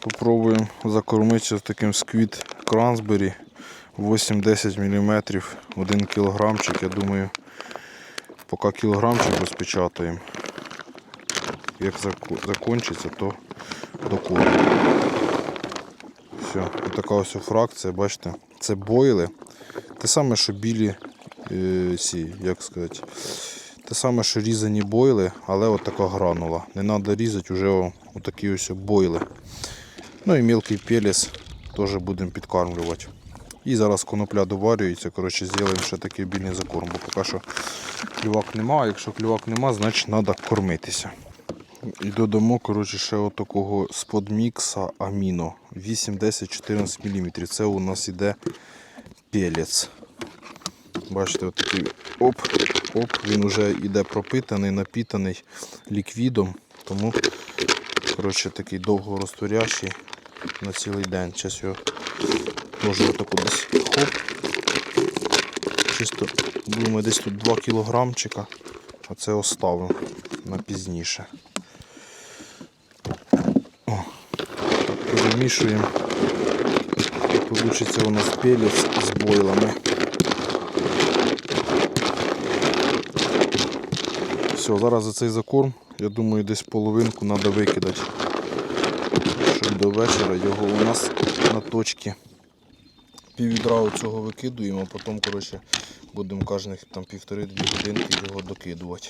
Попробуємо закормитися з таким сквіт Крансбері 8-10 мм, 1 кілограмчик. Я думаю, поки кілограмчик розпечатаємо. Як закінчиться, то докормимо. Все, і така ось фракція, бачите, це бойли. Те саме, що білі е, ці, як сказати, те саме, що різані бойли, але от така гранула. Не треба різати вже отакі ось бойли. Ну і мілкий пелес теж будемо підкармлювати. І зараз конопля доварюється, коротше, зробимо ще такий більний закорм, бо поки що клювак нема, а якщо клювак нема, значить треба кормитися. І додамо коротше, ще отакого сподмікса аміно 8, 10, 14 мм. Це у нас іде пелець. Бачите, отакий оп, оп, він вже йде пропитаний, напітаний ліквідом. Тому коротше, такий довго розтворящий на цілий день. Зараз його теж отако десь хоп. Чисто думаю, десь тут 2 кілограмчика, а це оставимо на пізніше. О, так перемішуємо. Получиться у нас пелець з бойлами. Все, зараз за цей закорм, я думаю, десь половинку треба викидати. Щоб до вечора його у нас на точці піввідра цього викидуємо, а потім коротше, будемо кожних півтори-дві годинки його докидувати.